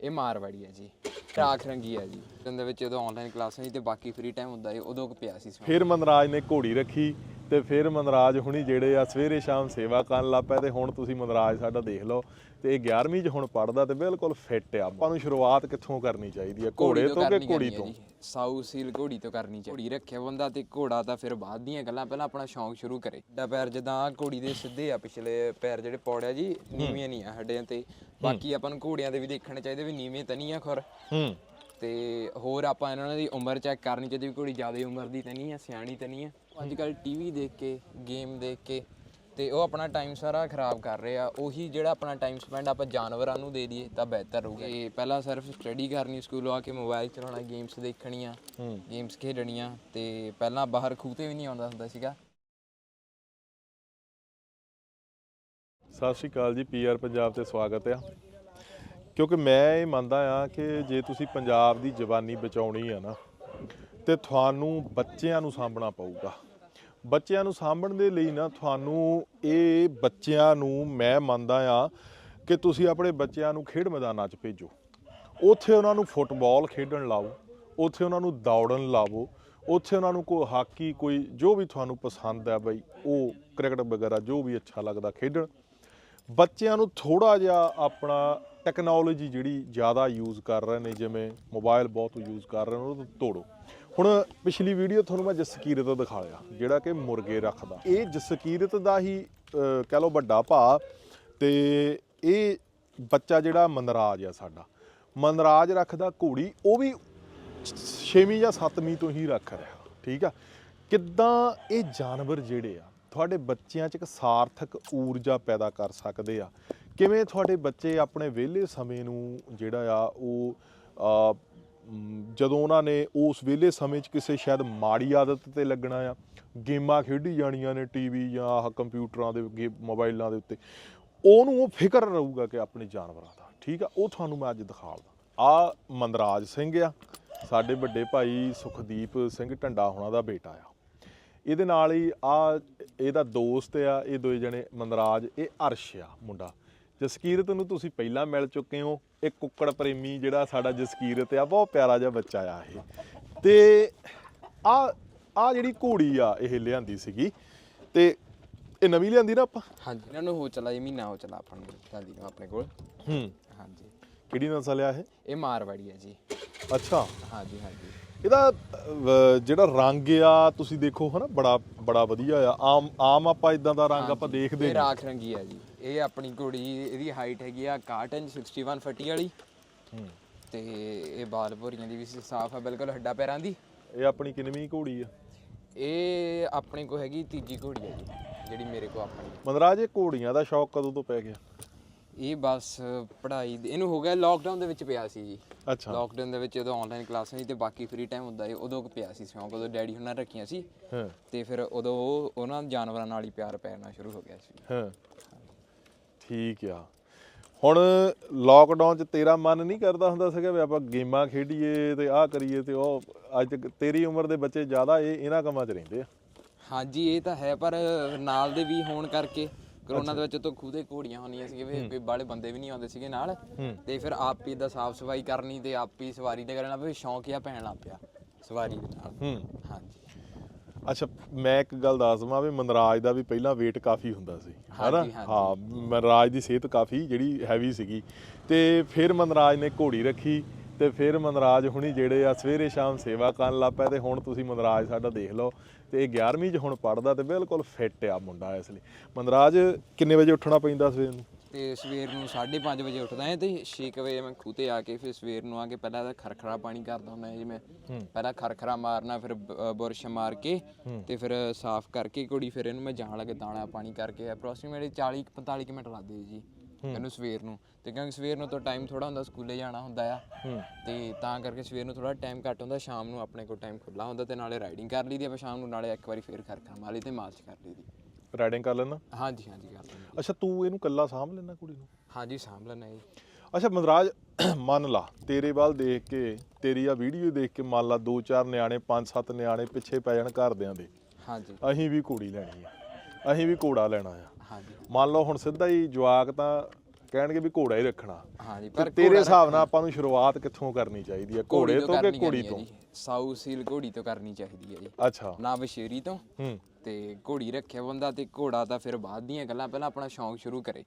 ਇਹ ਮਾਰਵਾੜੀ ਹੈ ਜੀ ਰਾਖ ਰੰਗੀ ਹੈ ਜੀ। ਉਹਦੇ ਵਿੱਚ ਜਦੋਂ ਆਨਲਾਈਨ ਕਲਾਸਾਂ ਸੀ ਤੇ ਬਾਕੀ ਫ੍ਰੀ ਟਾਈਮ ਹੁੰਦਾ ਸੀ ਉਦੋਂ ਕੁ ਪਿਆ ਸੀ। ਫਿਰ ਮਨਰਾਜ ਨੇ ਘੋੜੀ ਰੱਖੀ ਤੇ ਫਿਰ ਮਨਰਾਜ ਹੁਣੀ ਜਿਹੜੇ ਆ ਸਵੇਰੇ ਸ਼ਾਮ ਸੇਵਾ ਕਰਨ ਲੱਗ ਪਏ ਤੇ ਹੁਣ ਤੁਸੀਂ ਮਨਰਾਜ ਸਾਡਾ ਦੇਖ ਲਓ ਤੇ ਇਹ 11ਵੀਂ ਚ ਹੁਣ ਪੜਦਾ ਤੇ ਬਿਲਕੁਲ ਫਿੱਟ ਆ। ਆਪਾਂ ਨੂੰ ਸ਼ੁਰੂਆਤ ਕਿੱਥੋਂ ਕਰਨੀ ਚਾਹੀਦੀ ਆ? ਘੋੜੇ ਤੋਂ ਕਿ ਕਰਨੀ ਘੋੜੀ ਕਰਨੀ ਹੈ ਤੋਂ ਜੀ। ਸਾਊ ਸੀਲ ਘੋੜੀ ਤੋਂ ਕਰਨੀ ਚਾਹੀਦੀ। ਘੋੜੀ ਰੱਖਿਆ ਬੰਦਾ ਤੇ ਘੋੜਾ ਤਾਂ ਫਿਰ ਬਾਅਦ ਦੀਆਂ ਗੱਲਾਂ ਪਹਿਲਾਂ ਆਪਣਾ ਸ਼ੌਂਕ ਸ਼ੁਰੂ ਕਰੇ। ਡਾ ਪੈਰ ਜਦਾਂ ਘੋੜੀ ਦੇ ਸਿੱਧੇ ਆ ਪਿਛਲੇ ਪੈਰ ਜਿਹੜੇ ਪੌੜਿਆ ਜੀ ਨੀਵੀਆਂ ਨਹੀਂ ਆ ਹੱਡਿਆਂ ਤੇ। ਬਾਕੀ ਆਪਾਂ ਨੂੰ ਘੋੜਿਆਂ ਦੇ ਵੀ ਦੇਖਣੇ ਚਾਹੀਦੇ ਵੀ ਨੀਵੇਂ ਤਾਂ ਨਹੀਂ ਆ ਖੁਰ। ਹੂੰ। ਤੇ ਹੋਰ ਆਪਾਂ ਇਹਨਾਂ ਦੀ ਉਮਰ ਚੈੱਕ ਕਰਨੀ ਚਾਹੀਦੀ ਵੀ ਘੋੜੀ ਜ਼ਿਆਦਾ ਉਮਰ ਦੀ ਤਾਂ ਨਹੀਂ ਆ ਸਿਆਣੀ ਤਾਂ ਨਹੀਂ ਆ। ਅੱਜ ਕੱਲ ਟੀਵੀ ਦੇਖ ਕੇ ਗੇਮ ਦੇਖ ਕੇ ਤੇ ਉਹ ਆਪਣਾ ਟਾਈਮ ਸਾਰਾ ਖਰਾਬ ਕਰ ਰਹੇ ਆ। ਉਹੀ ਜਿਹੜਾ ਆਪਣਾ ਟਾਈਮ ਸਪੈਂਡ ਆਪਾਂ ਜਾਨਵਰਾਂ ਨੂੰ ਦੇ ਦਈਏ ਤਾਂ ਬਿਹਤਰ ਰਹੂਗਾ। ਤੇ ਪਹਿਲਾਂ ਸਿਰਫ ਸਟੱਡੀ ਕਰਨੀ ਸਕੂਲੋਂ ਆ ਕੇ ਮੋਬਾਈਲ ਚਲਾਉਣਾ ਗੇਮਸ ਦੇਖਣੀਆਂ ਗੇਮਸ ਖੇਡਣੀਆਂ ਤੇ ਪਹਿਲਾਂ ਬਾਹਰ ਖੂਹ ਤੇ ਵੀ ਨਹੀਂ ਆਉਂਦਾ ਹੁੰਦਾ ਸੀਗਾ। ਸਤਿ ਸ਼੍ਰੀ ਅਕਾਲ ਜੀ ਪੀਆਰ ਪੰਜਾਬ ਤੇ ਸਵਾਗਤ ਆ। ਕਿਉਂਕਿ ਮੈਂ ਇਹ ਮੰਨਦਾ ਆ ਕਿ ਜੇ ਤੁਸੀਂ ਪੰਜਾਬ ਦੀ ਜਵਾਨੀ ਬਚਾਉਣੀ ਆ ਨਾ, ਤੇ ਤੁਹਾਨੂੰ ਬੱਚਿਆਂ ਨੂੰ ਸਾਂਭਣਾ ਪਊਗਾ। ਬੱਚਿਆਂ ਨੂੰ ਸਾਂਭਣ ਦੇ ਲਈ ਨਾ ਤੁਹਾਨੂੰ ਇਹ ਬੱਚਿਆਂ ਨੂੰ ਮੈਂ ਮੰਨਦਾ ਆ ਕਿ ਤੁਸੀਂ ਆਪਣੇ ਬੱਚਿਆਂ ਨੂੰ ਖੇਡ ਮੈਦਾਨਾਂ 'ਚ ਭੇਜੋ। ਉੱਥੇ ਉਹਨਾਂ ਨੂੰ ਫੁੱਟਬਾਲ ਖੇਡਣ ਲਾਓ, ਉੱਥੇ ਉਹਨਾਂ ਨੂੰ ਦੌੜਨ ਲਾਵੋ, ਉੱਥੇ ਉਹਨਾਂ ਨੂੰ ਕੋਈ ਹਾਕੀ, ਕੋਈ ਜੋ ਵੀ ਤੁਹਾਨੂੰ ਪਸੰਦ ਹੈ ਬਈ, ਉਹ ਕ੍ਰਿਕਟ ਵਗੈਰਾ ਜੋ ਵੀ ਅੱਛਾ ਲੱਗਦਾ ਖੇਡਣ ਬੱਚਿਆਂ ਨੂੰ ਥੋੜਾ ਜਿਹਾ ਆਪਣਾ ਟੈਕਨੋਲੋਜੀ ਜਿਹੜੀ ਜ਼ਿਆਦਾ ਯੂਜ਼ ਕਰ ਰਹੇ ਨੇ, ਜਿਵੇਂ ਮੋਬਾਈਲ ਬਹੁਤ ਯੂਜ਼ ਕਰ ਰਹੇ ਨੇ ਉਹ ਤੋੜੋ। ਹੁਣ ਪਿਛਲੀ ਵੀਡੀਓ ਤੁਹਾਨੂੰ ਮੈਂ ਜਸਕੀਰਤ ਦਿਖਾਇਆ ਜਿਹੜਾ ਕਿ ਮੁਰਗੇ ਰੱਖਦਾ। ਇਹ ਜਸਕੀਰਤ ਦਾ ਹੀ ਕਹਿ ਲਓ ਵੱਡਾ ਭਾ ਤੇ ਇਹ ਬੱਚਾ ਜਿਹੜਾ ਮਨਰਾਜ ਆ ਸਾਡਾ। ਮਨਰਾਜ ਰੱਖਦਾ ਘੋੜੀ, ਉਹ ਵੀ ਛੇਵੀਂ ਜਾਂ ਸੱਤਵੀਂ ਤੋਂ ਹੀ ਰੱਖ ਰਿਹਾ, ਠੀਕ ਆ? ਕਿੱਦਾਂ ਇਹ ਜਾਨਵਰ ਜਿਹੜੇ ਆ ਤੁਹਾਡੇ ਬੱਚਿਆਂ 'ਚ ਇੱਕ ਸਾਰਥਕ ਊਰਜਾ ਪੈਦਾ ਕਰ ਸਕਦੇ ਆ। ਕਿਵੇਂ ਤੁਹਾਡੇ ਬੱਚੇ ਆਪਣੇ ਵਿਹਲੇ ਸਮੇਂ ਨੂੰ ਜਿਹੜਾ ਆ ਉਹ ਜਦੋਂ ਉਹਨਾਂ ਨੇ ਉਸ ਵਿਹਲੇ ਸਮੇਂ 'ਚ ਕਿਸੇ ਸ਼ਾਇਦ ਮਾੜੀ ਆਦਤ ਤੇ ਲੱਗਣਾ ਆ, ਗੇਮਾਂ ਖੇਡੀ ਜਾਣੀਆਂ ਨੇ ਟੀਵੀ ਜਾਂ ਆਹ ਕੰਪਿਊਟਰਾਂ ਦੇ ਗੇ- ਮੋਬਾਈਲਾਂ ਦੇ ਉੱਤੇ, ਉਹਨੂੰ ਉਹ ਫਿਕਰ ਰਹੂਗਾ ਕਿ ਆਪਣੇ ਜਾਨਵਰਾਂ ਦਾ। ਠੀਕ ਆ, ਉਹ ਤੁਹਾਨੂੰ ਮੈਂ ਅੱਜ ਦਿਖਾਉਂਦਾ ਆ ਮੰਦਰਾਜ ਸਿੰਘ ਆ, ਸਾਡੇ ਵੱਡੇ ਭਾਈ ਸੁਖਦੀਪ ਸਿੰਘ ਢੰਡਾ ਹੋਣਾ ਦਾ ਬੇਟਾ ਆ। ਇਹਦੇ ਨਾਲ ਹੀ ਆ ਇਹਦਾ ਦੋਸਤ ਆ ਇਹ ਦੋਏ ਜਣੇ ਮੰਦਰਾਜ ਇਹ ਅਰਸ਼ ਆ ਮੁੰਡਾ। ਜਸਕੀਰਤ ਨੂੰ ਤੁਸੀਂ ਪਹਿਲਾਂ ਮਿਲ ਚੁੱਕੇ ਹੋ। ਇਹ ਕੁੱਕੜ ਪ੍ਰੇਮੀ ਜਿਹੜਾ ਸਾਡਾ ਜਸਕੀਰਤ ਆ ਬਹੁਤ ਪਿਆਰਾ ਜਿਹਾ ਬੱਚਾ ਆ ਇਹ। ਤੇ ਆ ਆ ਜਿਹੜੀ ਘੋੜੀ ਆ ਇਹ ਲਿਆਂਦੀ ਸੀਗੀ। ਤੇ ਇਹ ਨਵੀਂ ਲਿਆਂਦੀ ਨਾ ਆਪਾਂ? ਹਾਂਜੀ ਇਹਨਾਂ ਨੂੰ ਹੋ ਚਲਾ ਇਹ ਮਹੀਨਾ ਹੋ ਚਲਾ ਆਪਾਂ ਨੂੰ ਦਾਦੀ ਨੂੰ ਆਪਣੇ ਕੋਲ। ਹੂੰ। ਹਾਂਜੀ। ਕਿਹੜੀ ਨਸਲ ਆ ਇਹ? ਇਹ ਮਾਰਵਾੜੀ ਹੈ ਜੀ। ਅੱਛਾ। ਹਾਂਜੀ ਹਾਂਜੀ। ਇਹਦਾ ਜਿਹੜਾ ਰੰਗ ਆ ਤੁਸੀਂ ਦੇਖੋ ਹਨਾ ਬੜਾ ਬੜਾ ਵਧੀਆ ਆ। ਆਮ ਆਮ ਆਪਾਂ ਇਦਾਂ ਦਾ ਰੰਗ ਆਪਾਂ ਦੇਖਦੇ ਇਹ ਨਹੀਂ। ਰਾਖ ਰੰਗੀ ਹੈ ਜੀ। ਇਹ ਆਪਣੀ ਘੋੜੀ ਇਹਦੀ ਹਾਈਟ ਹੈਗੀ ਆ 61 ਇੰਚ 61 ਫੱਟੀ ਵਾਲੀ। ਤੇ ਇਹ ਬਾਲ ਭੋਰੀਆਂ ਦੀ ਵੀ ਸਾਫ਼ ਹੈ ਬਿਲਕੁਲ ਹੱਡਾ ਪੈਰਾਂ ਦੀ। ਇਹ ਆਪਣੀ ਕਿੰਨਵੀਂ ਘੋੜੀ ਆ? ਇਹ ਆਪਣੇ ਕੋ ਹੈਗੀ ਤੀਜੀ ਘੋੜੀ ਹੈ ਜੀ ਜਿਹੜੀ ਮੇਰੇ ਕੋ ਆਪਣੀ। ਮਨਰਾਜ ਇਹ ਘੋੜੀਆਂ ਦਾ ਸ਼ੌਕ ਕਦੋਂ ਤੋਂ ਪੈ ਗਿਆ? ਇਹ ਬਸ ਪੜ੍ਹਾਈ ਦੇ- ਇਹਨੂੰ ਹੋ ਗਿਆ ਲੋਕਡਾਊਨ ਦੇ ਵਿੱਚ ਪਿਆ ਸੀ ਜੀ। ਅੱਛਾ। ਲੋਕਡਾਊਨ ਦੇ ਵਿੱਚ ਜਦੋਂ ਆਨਲਾਈਨ ਕਲਾਸਾਂ ਸੀ ਤੇ ਬਾਕੀ ਫ੍ਰੀ ਟਾਈਮ ਹੁੰਦਾ ਸੀ ਉਦੋਂ ਕੁ ਪਿਆ ਸੀ ਸ਼ੌਂਕ ਉਦੋਂ ਡੈਡੀ ਹੁਣਾਂ ਰੱਖੀਆਂ ਸੀ। ਹਾਂ। ਤੇ ਫਿਰ ਉਦੋਂ ਉਹ ਉਹਨਾਂ ਜਾਨਵਰਾਂ ਨਾਲ ਹੀ ਪਿਆਰ ਪੈਣਾ ਸ਼ੁਰੂ ਹੋ ਗਿਆ ਸੀ। ਹਾਂ। ਠੀਕ ਆ। ਹੁਣ ਲਾਕਡਾਊਨ ਚ ਤੇਰਾ ਮਨ ਨਹੀਂ ਕਰਦਾ ਹੁੰਦਾ ਸੀਗਾ ਵੀ ਆਪਾਂ ਗੇਮਾਂ ਖੇਡੀਏ ਤੇ ਆਹ ਕਰੀਏ ਤੇ ਉਹ ਅੱਜ ਤੱਕ ਤੇਰੀ ਉਮਰ ਦੇ ਬੱਚੇ ਜ਼ਿਆਦਾ ਇਹ ਇਹਨਾਂ ਕੰਮਾਂ 'ਚ ਰਹਿੰਦੇ ਆ। ਹਾਂਜੀ ਇਹ ਤਾਂ ਹੈ ਪਰ ਨਾਲ ਦੇ ਵੀ ਹੋਣ ਕਰਕੇ ਕਰੋਨਾ ਦੇ ਵਿੱਚ ਤਾਂ ਖੁਦੇ ਘੋੜੀਆਂ ਹੁੰਦੀਆਂ ਸੀਗੇ ਵੀ ਕੋਈ ਬਾਲੇ ਬੰਦੇ ਵੀ ਨਹੀਂ ਆਉਂਦੇ ਸੀਗੇ ਨਾਲ। ਤੇ ਫਿਰ ਆਪ ਹੀ ਦਾ ਸਾਫ਼ ਸਫ਼ਾਈ ਕਰਨੀ ਤੇ ਆਪ ਹੀ ਸਵਾਰੀ ਤੇ ਕਰਨਾ ਵੀ ਸ਼ੌਂਕ ਜਿਹਾ ਪੈਣ ਲੱਗ ਪਿਆ ਸਵਾਰੀ ਦੇ ਨਾਲ। ਹੂੰ। ਹਾਂਜੀ। ਅੱਛਾ ਮੈਂ ਇੱਕ ਗੱਲ ਦੱਸਵਾਂ ਵੀ ਮਨਰਾਜ ਦਾ ਵੀ ਪਹਿਲਾਂ weight ਕਾਫੀ ਹੁੰਦਾ ਸੀ ਹੈਨਾ। ਹਾਂ ਮਨਰਾਜ ਦੀ ਸਿਹਤ ਕਾਫੀ ਜਿਹੜੀ ਹੈਵੀ ਸੀਗੀ। ਤੇ ਫਿਰ ਮਨਰਾਜ ਨੇ ਘੋੜੀ ਰੱਖੀ ਤੇ ਫਿਰ ਮਨਰਾਜ ਹੁਣੀ ਜਿਹੜੇ ਆ ਸਵੇਰੇ ਸ਼ਾਮ ਸੇਵਾ ਕਰਨ ਲੱਗ ਪਏ ਤੇ ਹੁਣ ਤੁਸੀਂ ਮਨਰਾਜ ਸਾਡਾ ਦੇਖ ਲਓ ਤੇ ਇਹ 11ਵੀਂ ਚ ਹੁਣ ਪੜਦਾ ਤੇ ਬਿਲਕੁਲ ਫਿੱਟ ਆ ਮੁੰਡਾ ਇਸ ਲਈ। ਮਨਰਾਜ ਕਿੰਨੇ ਵਜੇ ਉੱਠਣਾ ਪੈਂਦਾ ਸਵੇਰ ਨੂੰ? ਤੇ ਸਵੇਰ ਨੂੰ 5:30 ਵਜੇ ਉੱਠਦਾ ਹਾਂ ਤੇ 6 ਵਜੇ ਮੈਂ ਖੂਹ ਤੇ ਆ ਕੇ ਫਿਰ ਸਵੇਰ ਨੂੰ ਆ ਕੇ ਪਹਿਲਾਂ ਤਾਂ ਖਰਖਰਾ ਪਾਣੀ ਕਰਦਾ ਹੁੰਦਾ ਜਿਵੇਂ ਪਹਿਲਾਂ ਖਰਖਰਾ ਮਾਰਨਾ ਫਿਰ ਬੁਰਸ਼ ਮਾਰ ਕੇ ਤੇ ਫਿਰ ਸਾਫ਼ ਕਰਕੇ ਕੁੜੀ ਫਿਰ ਇਹਨੂੰ ਮੈਂ ਜਾਣ ਲੱਗੇ ਦਾਣਾ ਪਾਣੀ ਕਰਕੇ ਅਪਰੋਕਸੀਮੇਟਲੀ 40 45 ਕੁ ਮਿੰਟ ਲੱਗਦੇ ਜੀ ਇਹਨੂੰ ਸਵੇਰ ਨੂੰ। ਤੇ ਕਿਉਂਕਿ ਸਵੇਰ ਨੂੰ ਤਾਂ ਟਾਈਮ ਥੋੜਾ ਹੁੰਦਾ ਸਕੂਲੇ ਜਾਣਾ ਹੁੰਦਾ ਆ। ਤੇ ਤਾਂ ਕਰਕੇ ਸਵੇਰ ਨੂੰ ਥੋੜਾ ਟਾਈਮ ਘੱਟ ਹੁੰਦਾ ਸ਼ਾਮ ਨੂੰ ਆਪਣੇ ਕੋਲ ਟਾਈਮ ਖੁੱਲਾ ਹੁੰਦਾ ਤੇ ਨਾਲੇ ਰਾਈਡਿੰਗ ਕਰ ਲਈਦੀ ਆਪਾਂ ਸ਼ਾਮ ਨੂੰ ਨਾਲੇ ਇੱਕ ਵਾਰੀ ਫੇਰ ਖਰਖਰਾ ਮਾਰ ਲਈ ਤੇ ਮਾਰਚ ਕਰ ਲਈਦੀ। ਰਾਈਡਿੰਗ ਕਰ ਲੈਣਾ ਹਾਂਜੀ ਹਾਂਜੀ ਕਰ ਲੈਂਦੇ। ਅੱਛਾ ਤੂੰ ਇਹਨੂੰ ਕੱਲਾ ਸਾਂਭ ਲੈਣਾ ਕੁੜੀ ਨੂੰ? ਹਾਂਜੀ ਸਾਂਭ ਲੈਣਾ ਜੀ। ਅੱਛਾ ਮਨਰਾਜ ਮੰਨ ਲਾ ਤੇਰੇ ਵੱਲ ਦੇਖ ਕੇ ਤੇਰੀ ਆ ਵੀਡੀਓ ਦੇਖ ਕੇ ਮੰਨ ਲਾ ਦੋ ਚਾਰ ਨਿਆਣੇ ਪੰਜ ਸੱਤ ਨਿਆਣੇ ਪਿੱਛੇ ਪੈ ਜਾਣ ਘਰਦਿਆਂ ਦੇ। ਹਾਂਜੀ। ਅਸੀਂ ਵੀ ਘੋੜੀ ਲੈਣੀ ਆ। ਅਸੀਂ ਵੀ ਘੋੜਾ ਲੈਣਾ ਆ। ਮੰਨ ਲਓ ਹੁਣ ਸਿੱਧਾ ਹੀ ਜਵਾਕ ਤਾਂ ਕਹਿਣਗੇ ਵੀ ਘੋੜਾ ਹੀ ਰੱਖਣਾ। ਹਾਂਜੀ ਪਰ ਤੇਰੇ ਹਿਸਾਬ ਨਾਲ ਆਪਾਂ ਨੂੰ ਸ਼ੁਰੂਆਤ ਕਿੱਥੋਂ ਕਰਨੀ ਚਾਹੀਦੀ ਹੈ ਘੋੜੇ ਤੋਂ ਕਿ ਘੋੜੀ ਤੋਂ। ਸਾਊ ਸੀਲ ਘੋੜੀ ਤੋਂ ਕਰਨੀ ਚਾਹੀਦੀ ਹੈ ਜੀ। ਅੱਛਾ। ਨਾ ਵਸ਼ੇਰੀ ਤੋਂ ਹੂੰ। ਤੇ ਘੋੜੀ ਰੱਖਿਆ ਬੰਦਾ ਤੇ ਘੋੜਾ ਤਾਂ ਫਿਰ ਬਾਅਦ ਦੀਆਂ ਗੱਲਾਂ ਪਹਿਲਾਂ ਆਪਣਾ ਸ਼ੌਂਕ ਸ਼ੁਰੂ ਕਰੇ।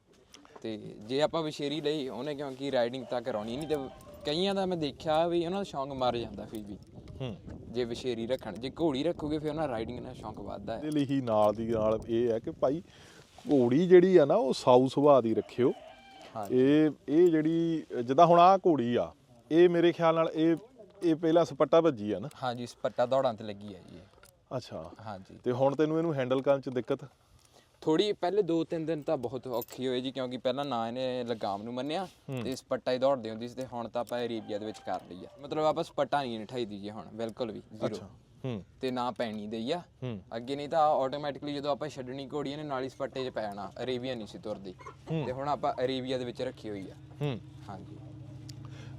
ਤੇ ਜੇ ਆਪਾਂ ਵਸ਼ੇਰੀ ਲਈ ਉਹਨੇ ਕਿਉਂਕਿ ਰਾਈਡਿੰਗ ਤਾਂ ਕਰਾਉਣੀ ਨਹੀਂ ਤੇ ਕਈਆਂ ਦਾ ਮੈਂ ਦੇਖਿਆ ਵੀ ਉਹਨਾਂ ਦਾ ਸ਼ੌਂਕ ਮਰ ਜਾਂਦਾ ਫਿਰ ਵੀ। ਹੂੰ। ਜੇ ਵਸ਼ੇਰੀ ਰੱਖਣ ਜੇ ਘੋੜੀ ਰੱਖੋਗੇ ਫਿਰ ਉਹਨਾਂ ਰਾਈਡਿੰਗ ਨਾਲ ਸ਼ੌਂਕ ਵੱਧਦਾ ਹੈ। ਇਹਦੇ ਲਈ ਹੀ ਨਾਲ ਦੀ ਨਾਲ ਇਹ ਹੈ ਕਿ ਭਾਈ ਘੋੜੀ ਜਿਹੜੀ ਆ ਨਾ ਉਹ ਸਾਊ ਸੁਭਾਅ ਦੀ ਰੱਖਿਓ। ਇਹ ਇਹ ਜਿਹੜੀ ਜਿੱਦਾਂ ਹੁਣ ਆ ਘੋੜੀ ਆ ਇਹ ਮੇਰੇ ਖਿਆਲ ਨਾਲ ਇਹ ਇਹ ਪਹਿਲਾਂ ਸਪੱਟਾ ਭੱਜੀ ਆ ਨਾ? ਹਾਂਜੀ ਸਪੱਟਾ ਦੌੜਾਂ ਤੇ ਲੱਗੀ ਹੈ ਜੀ ਇਹ। ਅੱਛਾ। ਹਾਂਜੀ। ਤੇ ਹੁਣ ਤੈਨੂੰ ਇਹਨੂੰ ਹੈਂਡਲ ਕਰਨ ਚ ਦਿੱਕਤ? ਥੋੜੀ ਪਹਿਲੇ 2-3 ਦਿਨ ਤਾਂ ਬਹੁਤ ਔਖੀ ਹੋਏ ਜੀ ਕਿਉਂਕਿ ਪਹਿਲਾਂ ਨਾ ਇਹਨੇ ਲਗਾਮ ਨੂੰ ਮੰਨਿਆ ਤੇ ਸਪੱਟਾ ਹੀ ਦੌੜਦੇ ਹੁੰਦੀ ਸੀ ਤੇ ਹੁਣ ਤਾਂ ਆਪਾਂ ਅਰੇਬੀਆ ਦੇ ਵਿੱਚ ਕਰ ਲਈ ਆ। ਮਤਲਬ ਆਪਾਂ ਸਪੱਟਾ ਨਹੀਂ ਨਠਾਈ ਦੀ ਜੀ ਹੁਣ ਬਿਲਕੁਲ ਵੀ ਜ਼ੀਰੋ। ਤੇ ਨਾ ਪੈਣੀ ਦੇਈ ਆ। ਹੂੰ। ਅੱਗੇ ਨਹੀਂ ਤਾਂ ਆਟੋਮੈਟਿਕਲੀ ਜਦੋਂ ਆਪਾਂ ਛੱਡਣੀ ਘੋੜੀ ਨੇ ਨਾਲ ਹੀ ਸਪੱਟੇ 'ਚ ਪੈ ਜਾਣਾ ਅਰੇਬੀਆ ਨਹੀਂ ਸੀ ਤੁਰਦੀ। ਤੇ ਹੁਣ ਆਪਾਂ ਅਰੇਬੀਆ ਦੇ ਵਿੱਚ ਰੱਖੀ ਹੋਈ ਆ। ਹੂੰ। ਹਾਂਜੀ।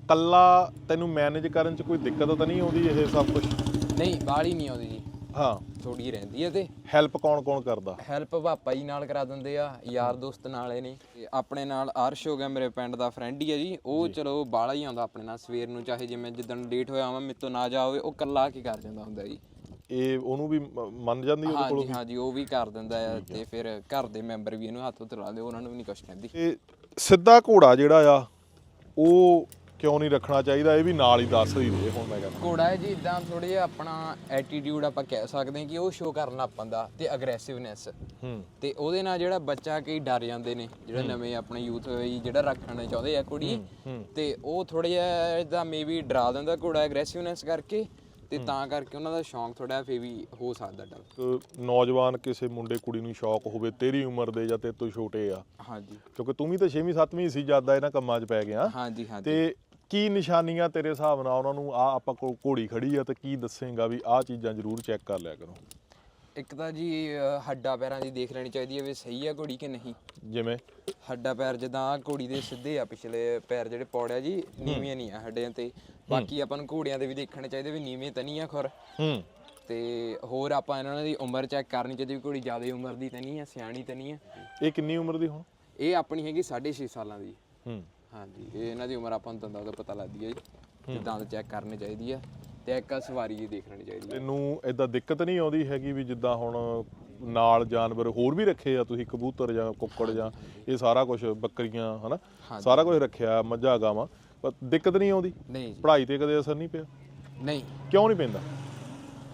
ਕੱਲਾ ਤੈਨੂੰ ਮੈਨੇਜ ਕਰਨ ਚ ਕੋਈ ਦਿੱਕਤ ਤਾਂ ਨਹੀਂ ਆਉਂਦੀ ਇਹ ਸਭ ਕੁਝ ਨਹੀਂ ਬਾਹਲੀ ਨਹੀਂ ਆਉਂਦੀ ਜੀ। ਹਾਂ। ਥੋੜੀ ਰਹਿੰਦੀ ਆ ਤੇ। ਹੈਲਪ ਕੌਣ ਕੌਣ ਕਰਦਾ? ਹੈਲਪ ਪਾਪਾ ਜੀ ਨਾਲ ਕਰਾ ਦਿੰਦੇ ਆ ਯਾਰ ਦੋਸਤ ਨਾਲੇ ਨੇ ਤੇ ਆਪਣੇ ਨਾਲ ਅਰਸ਼ ਹੋ ਗਿਆ ਮੇਰੇ ਪਿੰਡ ਦਾ ਫਰੈਂਡ ਹੀ ਆ ਜੀ। ਉਹ ਚਲੋ ਬਾਲਾ ਹੀ ਆਉਂਦਾ ਆਪਣੇ ਨਾਲ ਸਵੇਰ ਨੂੰ ਚਾਹੇ ਜਿਵੇਂ ਜਿੱਦਣ ਲੇਟ ਹੋਇਆ ਮੈਂ ਮੇਤੋਂ ਨਾ ਜਾ ਹੋਵੇ ਉਹ ਕੱਲਾ ਕੀ ਕਰ ਜਾਂਦਾ ਹੁੰਦਾ ਜੀ। ਇਹ ਉਹਨੂੰ ਵੀ ਮੰਨ ਜਾਂਦੀ ਉਹਦੇ ਕੋਲ ਹਾਂਜੀ ਹਾਂਜੀ ਉਹ ਵੀ ਕਰ ਦਿੰਦਾ ਆ ਤੇ ਫਿਰ ਘਰ ਦੇ ਮੈਂਬਰ ਵੀ ਇਹਨੂੰ ਹੱਥ ਉੱਤੇ ਲਾਉਂਦੇ ਉਹਨਾਂ ਨੂੰ ਵੀ ਨਹੀਂ ਕੁਛ ਕਹਿੰਦੀ। ਇਹ ਸਿੱਧਾ ਘੋੜਾ ਜਿਹੜਾ ਆ ਉਹ ਕਿਉਂ ਨਹੀਂ ਰੱਖਣਾ ਚਾਹੀਦਾ? ਇਹ ਵੀ ਨਾਲ ਹੀ ਦੱਸ ਹੀ ਦੇ ਹੁਣ ਮੈਂ ਕਹਿੰਦਾ। ਘੋੜਾ ਹੈ ਜੀ ਇਦਾਂ ਥੋੜਾ ਜਿਹਾ ਆਪਣਾ ਐਟੀਟਿਊਡ ਆਪਾਂ ਕਹਿ ਸਕਦੇ ਹਾਂ ਕਿ ਉਹ ਸ਼ੋਅ ਕਰਨ ਲੱਗ ਪੈਂਦਾ ਤੇ ਅਗਰੈਸਿਵਨੈਸ ਹੂੰ। ਤੇ ਉਹਦੇ ਨਾਲ ਜਿਹੜਾ ਬੱਚਾ ਕਈ ਡਰ ਜਾਂਦੇ ਨੇ ਜਿਹੜਾ ਨਵੇਂ ਆਪਣੇ ਯੂਥ ਹੋਈ ਜਿਹੜਾ ਰੱਖਣਾ ਚਾਹੁੰਦੇ ਆ ਕੁੜੀ ਤੇ ਉਹ ਥੋੜਾ ਜਿਹਾ ਇਦਾਂ ਮੇਬੀ ਡਰਾ ਦਿੰਦਾ ਘੋੜਾ ਐਗਰੈਸਿਵਨੈਸ ਕਰਕੇ ਤੇ ਤਾਂ ਕਰਕੇ ਉਹਨਾਂ ਦਾ ਸ਼ੌਂਕ ਥੋੜਾ ਫੇ ਵੀ ਹੋ ਸਕਦਾ ਡਰ। ਨੌਜਵਾਨ ਕਿਸੇ ਮੁੰਡੇ ਕੁੜੀ ਨੂੰ ਸ਼ੌਕ ਹੋਵੇ ਤੇਰੀ ਉਮਰ ਦੇ ਜਾਂ ਤੇਰੇ ਤੋਂ ਛੋਟੇ ਆ। ਹਾਂਜੀ। ਕਿਉਂਕਿ ਤੂੰ ਵੀ ਤਾਂ 6ਵੀਂ 7ਵੀਂ ਸੀ ਜ਼ਿਆਦਾ ਇਹਨਾਂ ਕੰਮਾਂ 'ਚ ਪੈ ਗਿਆ। ਹਾਂਜੀ ਹਾਂਜੀ। ਤੇ ਕੀ ਨਿਸ਼ਾਨੀਆਂ ਤੇਰੇ ਹਿਸਾਬ ਨਾਲ ਉਹਨਾਂ ਨੂੰ ਆ ਆਪਾਂ ਕੋਲ ਘੋੜੀ ਖੜੀ ਆ ਤੇ ਕੀ ਦੱਸੇਗਾ ਵੀ ਆਹ ਚੀਜ਼ਾਂ ਜ਼ਰੂਰ ਚੈੱਕ ਕਰ ਲਿਆ ਕਰੋ? ਇੱਕ ਤਾਂ ਜੀ ਅਹ, ਹੱਡਾਂ ਪੈਰਾਂ ਦੀ ਦੇਖ ਲੈਣੀ ਚਾਹੀਦੀ ਹੈ ਵੀ ਸਹੀ ਆ ਘੋੜੀ ਕਿ ਨਹੀਂ। ਜਿਵੇਂ? ਹੱਡਾ ਪੈਰ ਜਦਾਂ ਘੋੜੀ ਦੇ ਸਿੱਧੇ ਆ ਪਿਛਲੇ ਪੈਰ ਜਿਹੜੇ ਪੌੜਿਆ ਜੀ ਨੀਵੀਆਂ ਨਹੀਂ ਆ ਹੱਡਿਆਂ ਤੇ। ਬਾਕੀ ਆਪਾਂ ਨੂੰ ਘੋੜਿਆਂ ਦੇ ਵੀ ਦੇਖਣੇ ਚਾਹੀਦੇ ਵੀ ਨੀਵੇਂ ਤਾਂ ਨਹੀਂ ਆ ਖੁਰ। ਹੂੰ। ਤੇ ਹੋਰ ਆਪਾਂ ਇਹਨਾਂ ਦੀ ਉਮਰ ਚੈੱਕ ਕਰਨੀ ਚਾਹੀਦੀ ਵੀ ਘੋੜੀ ਜ਼ਿਆਦਾ ਉਮਰ ਦੀ ਤਾਂ ਨਹੀਂ ਆ ਸਿਆਣੀ ਤਾਂ ਨਹੀਂ ਆ। ਇਹ ਕਿੰਨੀ ਉਮਰ ਦੀ ਹੁਣ? ਇਹ ਆਪਣੀ ਹੈਗੀ 6.5 ਸਾਲਾਂ ਦੀ। ਹੂੰ। ਹਾਂਜੀ ਇਹ ਇਹਨਾਂ ਦੀ ਉਮਰ ਆਪਾਂ ਨੂੰ ਦੰਦਾਂ ਤੋਂ ਪਤਾ ਲੱਗਦੀ ਹੈ ਜੀ ਤੇ ਦੰਦ ਚੈੱਕ ਕਰਨੇ ਚਾਹੀਦੀ ਆ ਤੇ ਇੱਕ ਸਵਾਰੀ ਦੀ ਦੇਖ ਲੈਣੀ ਚਾਹੀਦੀ ਹੈ ਤੈਨੂੰ ਏਦਾਂ ਦਿੱਕਤ ਨਹੀਂ ਆਉਂਦੀ ਹੈਗੀ ਵੀ ਜਿੱਦਾਂ ਹੁਣ ਨਾਲ ਜਾਨਵਰ ਹੋਰ ਵੀ ਰੱਖੇ ਆ ਤੁਸੀਂ ਕਬੂਤਰ ਜਾਂ ਕੁੱਕੜ ਜਾਂ ਇਹ ਸਾਰਾ ਕੁਝ ਬੱਕਰੀਆਂ ਹਨਾ? ਸਾਰਾ ਕੁਝ ਰੱਖਿਆ ਮੱਝਾਂ ਗਾਵਾਂ ਪਰ ਦਿੱਕਤ ਨਹੀਂ ਆਉਂਦੀ? ਨਹੀਂ ਜੀ। ਪੜ੍ਹਾਈ ਤੇ ਕਦੇ ਅਸਰ ਨਹੀਂ ਪਿਆ? ਨਹੀਂ। ਕਿਉਂ ਨਹੀਂ ਪੈਂਦਾ?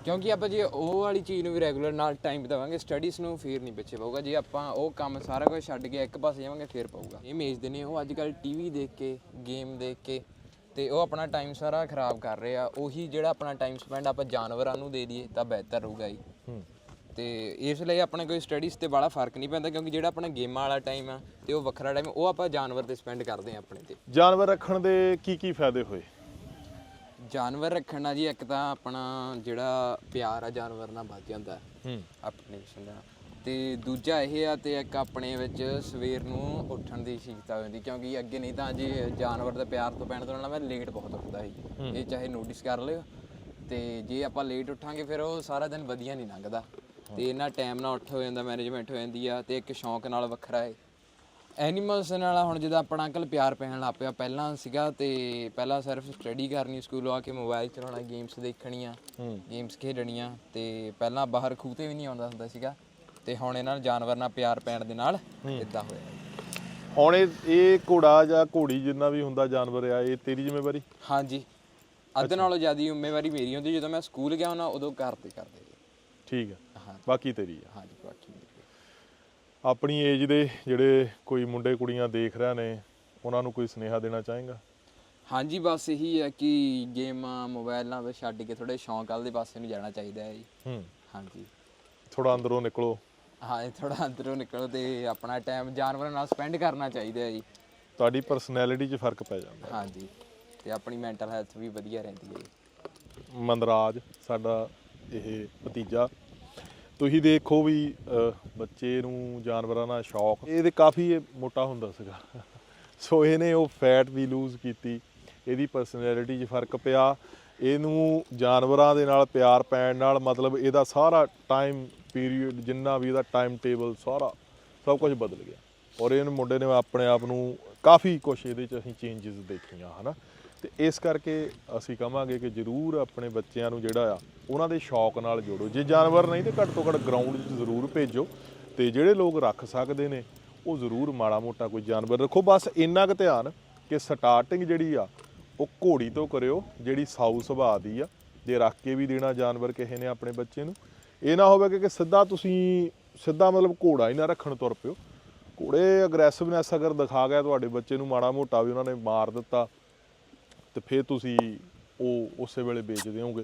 ਕਿਉਂਕਿ ਆਪਾਂ ਜੇ ਉਹ ਵਾਲੀ ਚੀਜ਼ ਨੂੰ ਵੀ ਰੈਗੂਲਰ ਨਾਲ ਟਾਈਮ ਦੇਵਾਂਗੇ ਸਟੱਡੀਜ਼ ਨੂੰ ਫੇਰ ਨਹੀਂ ਪਿੱਛੇ ਪਊਗਾ। ਜੇ ਆਪਾਂ ਉਹ ਕੰਮ ਸਾਰਾ ਕੁਝ ਛੱਡ ਕੇ ਇੱਕ ਪਾਸੇ ਜਾਵਾਂਗੇ ਫੇਰ ਪਊਗਾ। ਇਹ ਮੇਜਦੇ ਨੇ ਉਹ ਅੱਜ ਕੱਲ ਟੀਵੀ ਦੇਖ ਕੇ ਗੇਮ ਦੇਖ ਕੇ ਤੇ ਉਹ ਆਪਣਾ ਟਾਈਮ ਸਾਰਾ ਖਰਾਬ ਕਰ ਰਹੇ ਆ। ਉਹੀ ਜਿਹੜਾ ਆਪਣਾ ਟਾਈਮ ਸਪੈਂਡ ਆਪਾਂ ਜਾਨਵਰਾਂ ਨੂੰ ਦੇ ਦਈਏ ਤਾਂ ਬਿਹਤਰ ਰਹੂਗਾ ਜੀ। ਤੇ ਇਸ ਲਈ ਆਪਣੇ ਕੋਈ ਸਟੱਡੀਜ਼ ਤੇ ਬੜਾ ਫ਼ਰਕ ਨਹੀਂ ਪੈਂਦਾ ਕਿਉਂਕਿ ਜਿਹੜਾ ਆਪਣਾ ਗੇਮਾਂ ਵਾਲਾ ਟਾਈਮ ਆ ਤੇ ਉਹ ਵੱਖਰਾ ਟਾਈਮ ਉਹ ਆਪਾਂ ਜਾਨਵਰ ਤੇ ਸਪੈਂਡ ਕਰਦੇ ਆ ਆਪਣੇ ਤੇ। ਜਾਨਵਰ ਰੱਖਣ ਦੇ ਕੀ ਕੀ ਫਾਇਦੇ ਹੋਏ? ਜਾਨਵਰ ਰੱਖਣ ਜੀ ਇੱਕ ਤਾਂ ਆਪਣਾ ਜਿਹੜਾ ਪਿਆਰ ਆ ਜਾਨਵਰ ਨਾਲ ਵੱਧ ਜਾਂਦਾ ਹੈ। ਆਪਣੇ ਦਾ ਤੇ ਦੂਜਾ ਇਹ ਆ ਤੇ ਇੱਕ ਆਪਣੇ ਵਿੱਚ ਸਵੇਰ ਨੂੰ ਉੱਠਣ ਦੀ ਸ਼ੀਕਤਾ ਹੋ ਜਾਂਦੀ ਕਿਉਂਕਿ ਅੱਗੇ ਨਹੀਂ ਤਾਂ ਜੀ ਜਾਨਵਰ ਦੇ ਪਿਆਰ ਤੋਂ ਪੈਣ ਤੋਂ ਨਾਲ ਮੈਂ ਲੇਟ ਬਹੁਤ ਉੱਠਦਾ ਸੀ। ਇਹ ਚਾਹੇ ਨੋਟਿਸ ਕਰ ਲਿਓ ਤੇ ਜੇ ਆਪਾਂ ਲੇਟ ਉੱਠਾਂਗੇ ਫਿਰ ਉਹ ਸਾਰਾ ਦਿਨ ਵਧੀਆ ਨਹੀਂ ਲੰਘਦਾ। ਤੇ ਇਹਨਾਂ ਟਾਈਮ ਨਾਲ ਉੱਠ ਹੋ ਜਾਂਦਾ ਮੈਨੇਜਮੈਂਟ ਹੋ ਜਾਂਦੀ ਆ ਤੇ ਇੱਕ ਸ਼ੌਂਕ ਨਾਲ ਵੱਖਰਾ ਹੈ ਐਨੀਮਲਸ ਨਾਲ ਹੁਣ ਜਦੋਂ ਆਪਣਾ ਅੰਕਲ ਪਿਆਰ ਪੈਣ ਲੱਗ ਪਿਆ ਪਹਿਲਾਂ ਸੀਗਾ ਤੇ ਪਹਿਲਾਂ ਸਿਰਫ ਸਟੱਡੀ ਕਰਨੀ ਸਕੂਲੋਂ ਆ ਕੇ ਮੋਬਾਈਲ ਚਲਾਉਣਾ ਗੇਮਸ ਦੇਖਣੀਆਂ ਗੇਮਸ ਖੇਡਣੀਆਂ ਤੇ ਪਹਿਲਾਂ ਬਾਹਰ ਖੂਹ ਤੇ ਵੀ ਨਹੀਂ ਆਉਂਦਾ ਹੁੰਦਾ ਸੀਗਾ ਤੇ ਹੁਣ ਇਹਨਾਂ ਨਾਲ ਜਾਨਵਰ ਨਾਲ ਪਿਆਰ ਪੈਣ ਦੇ ਨਾਲ ਇਦਾਂ ਹੋਇਆ। ਹੁਣ ਇਹ ਇਹ ਘੋੜਾ ਜਾਂ ਘੋੜੀ ਜਿੰਨਾ ਵੀ ਹੁੰਦਾ ਜਾਨਵਰ ਆ ਇਹ ਤੇਰੀ ਜ਼ਿੰਮੇਵਾਰੀ? ਹਾਂਜੀ। ਅੱਧ ਨਾਲੋਂ ਜ਼ਿਆਦਾ ਜ਼ਿੰਮੇਵਾਰੀ ਮੇਰੀ ਹੁੰਦੀ ਜਦੋਂ ਮੈਂ ਸਕੂਲ ਗਿਆ ਹੁੰਦਾ ਉਦੋਂ ਘਰ ਤੇ ਕਰਦੇ। ਠੀਕ ਹੈ ਹਾਂ। ਬਾਕੀ ਤੇਰੀ ਆ। ਹਾਂਜੀ ਬਾਕੀ ਆਪਣੀ ਏਜ ਦੇ ਜਿਹੜੇ ਕੋਈ ਮੁੰਡੇ ਕੁੜੀਆਂ ਦੇਖ ਰਹੇ ਨੇ ਉਹਨਾਂ ਨੂੰ ਕੋਈ ਸੁਨੇਹਾ ਦੇਣਾ ਚਾਹੇਗਾ? ਹਾਂਜੀ ਬਸ ਇਹੀ ਹੈ ਕਿ ਗੇਮਾਂ ਮੋਬਾਈਲਾਂ ਤੋਂ ਛੱਡ ਕੇ ਥੋੜੇ ਸ਼ੌਂਕ ਵਾਲੇ ਪਾਸੇ ਨੂੰ ਜਾਣਾ ਚਾਹੀਦਾ ਹੈ ਜੀ। ਹੂੰ। ਹਾਂਜੀ। ਥੋੜਾ ਅੰਦਰੋਂ ਨਿਕਲੋ। ਹਾਂ ਥੋੜਾ ਅੰਦਰੋਂ ਨਿਕਲੋ ਤੇ ਆਪਣਾ ਟਾਈਮ ਜਾਨਵਰਾਂ ਨਾਲ ਸਪੈਂਡ ਕਰਨਾ ਚਾਹੀਦਾ ਹੈ ਜੀ। ਤੁਹਾਡੀ ਪਰਸਨੈਲਿਟੀ 'ਚ ਫ਼ਰਕ ਪੈ ਜਾਂਦਾ। ਹਾਂਜੀ। ਤੇ ਆਪਣੀ ਮੈਂਟਲ ਹੈਲਥ ਵੀ ਵਧੀਆ ਰਹਿੰਦੀ ਹੈ ਜੀ। ਮੰਦਰਾਜ ਸਾਡਾ ਇਹ ਭਤੀਜਾ। ਤੁਸੀਂ ਦੇਖੋ ਵੀ ਬੱਚੇ ਨੂੰ, ਜਾਨਵਰਾਂ ਨਾਲ ਸ਼ੌਕ ਇਹਦੇ ਕਾਫੀ ਇਹ ਮੋਟਾ ਹੁੰਦਾ ਸੀਗਾ। ਸੋ ਇਹਨੇ ਉਹ ਫੈਟ ਵੀ ਲੂਜ਼ ਕੀਤੀ, ਇਹਦੀ ਪਰਸਨੈਲਿਟੀ 'ਚ ਫ਼ਰਕ ਪਿਆ। ਇਹਨੂੰ ਜਾਨਵਰਾਂ ਦੇ ਨਾਲ ਪਿਆਰ ਪੈਣ ਨਾਲ ਮਤਲਬ ਇਹਦਾ ਸਾਰਾ ਟਾਈਮ ਪੀਰੀਅਡ ਜਿੰਨਾ ਵੀ ਇਹਦਾ ਟਾਈਮ ਟੇਬਲ ਸਾਰਾ, ਸਭ ਕੁਝ ਬਦਲ ਗਿਆ। ਔਰ ਇਹਨੂੰ ਮੁੰਡੇ ਨੇ ਆਪਣੇ ਆਪ ਨੂੰ ਕਾਫੀ ਕੁਝ ਇਹਦੇ ਚ ਅਸੀਂ ਚੇਂਜਸ ਦੇਖੀਆਂ, ਹਨਾ? ਤੇ ਇਸ ਕਰਕੇ ਅਸੀਂ ਕਹਾਂਗੇ ਕਿ ਜਰੂਰ ਆਪਣੇ ਬੱਚਿਆਂ ਨੂੰ ਜਿਹੜਾ ਆ, ਉਹਨਾਂ ਦੇ ਸ਼ੌਕ ਨਾਲ ਜੋੜੋ। ਜੇ ਜਾਨਵਰ ਨਹੀਂ ਤੇ ਘੱਟ ਤੋਂ ਘੱਟ ਗਰਾਊਂਡ 'ਚ ਜ਼ਰੂਰ ਭੇਜੋ ਤੇ ਜਿਹੜੇ ਲੋਕ ਰੱਖ ਸਕਦੇ ਨੇ, ਉਹ ਜ਼ਰੂਰ ਮਾੜਾ ਮੋਟਾ ਕੋਈ ਜਾਨਵਰ ਰੱਖੋ। ਬਸ ਇੰਨਾ ਕੁ ਧਿਆਨ ਕਿ ਸਟਾਰਟਿੰਗ ਜਿਹੜੀ ਆ, ਉਹ ਘੋੜੀ ਤੋਂ ਕਰਿਓ, ਜਿਹੜੀ ਸਾਊ ਸੁਭਾਅ ਦੀ ਆ। ਜੇ ਰੱਖ ਕੇ ਵੀ ਦੇਣਾ ਜਾਨਵਰ ਕਿਸੇ ਨੇ ਆਪਣੇ ਬੱਚੇ ਨੂੰ, ਇਹ ਨਾ ਹੋਵੇ ਕਿ ਕਿ ਸਿੱਧਾ ਤੁਸੀਂ, ਸਿੱਧਾ ਮਤਲਬ ਘੋੜਾ ਹੀ ਨਾ ਰੱਖਣ ਤੁਰ ਪਿਓ। ਘੋੜੇ ਅਗਰੈਸਿਵਨੈਸ ਅਗਰ ਦਿਖਾ ਗਿਆ ਤੁਹਾਡੇ ਬੱਚੇ ਨੂੰ, ਮਾੜਾ ਮੋਟਾ ਵੀ ਉਹਨਾਂ ਨੇ ਮਾਰ ਦਿੱਤਾ ਤੇ ਫਿਰ ਤੁਸੀਂ ਉਹ ਉਸੇ ਵੇਲੇ ਵੇਚ ਦਿਓਗੇ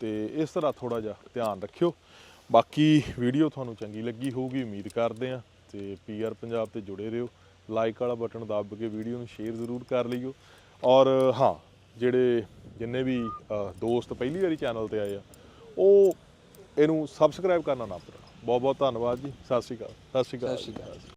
ਤੇ ਇਸ ਤਰ੍ਹਾਂ ਥੋੜਾ ਜਿਹਾ ਧਿਆਨ ਰੱਖਿਓ। ਬਾਕੀ ਵੀਡੀਓ ਤੁਹਾਨੂੰ ਚੰਗੀ ਲੱਗੀ ਹੋਊਗੀ, ਉਮੀਦ ਕਰਦੇ ਆ ਤੇ ਪੀਆਰ ਪੰਜਾਬ ਤੇ ਜੁੜੇ ਰਹੋ। ਲਾਈਕ ਵਾਲਾ ਬਟਨ ਦੱਬ ਕੇ ਵੀਡੀਓ ਨੂੰ ਸ਼ੇਅਰ ਜ਼ਰੂਰ ਕਰ ਲਿਓ। ਔਰ ਹਾਂ, ਜਿਹੜੇ ਜਿੰਨੇ ਵੀ ਦੋਸਤ ਪਹਿਲੀ ਵਾਰੀ ਚੈਨਲ ਤੇ ਆਏ ਆ, ਉਹ ਇਹਨੂੰ ਸਬਸਕ੍ਰਾਈਬ ਕਰਨਾ ਨਾ ਭੁੱਲਣਾ। ਬਹੁਤ ਬਹੁਤ ਧੰਨਵਾਦ ਜੀ। ਸਤਿ ਸ਼੍ਰੀ ਅਕਾਲ। ਸਤਿ ਸ਼੍ਰੀ ਅਕਾਲ। ਸਤਿ ਸ਼੍ਰੀ ਅਕਾਲ।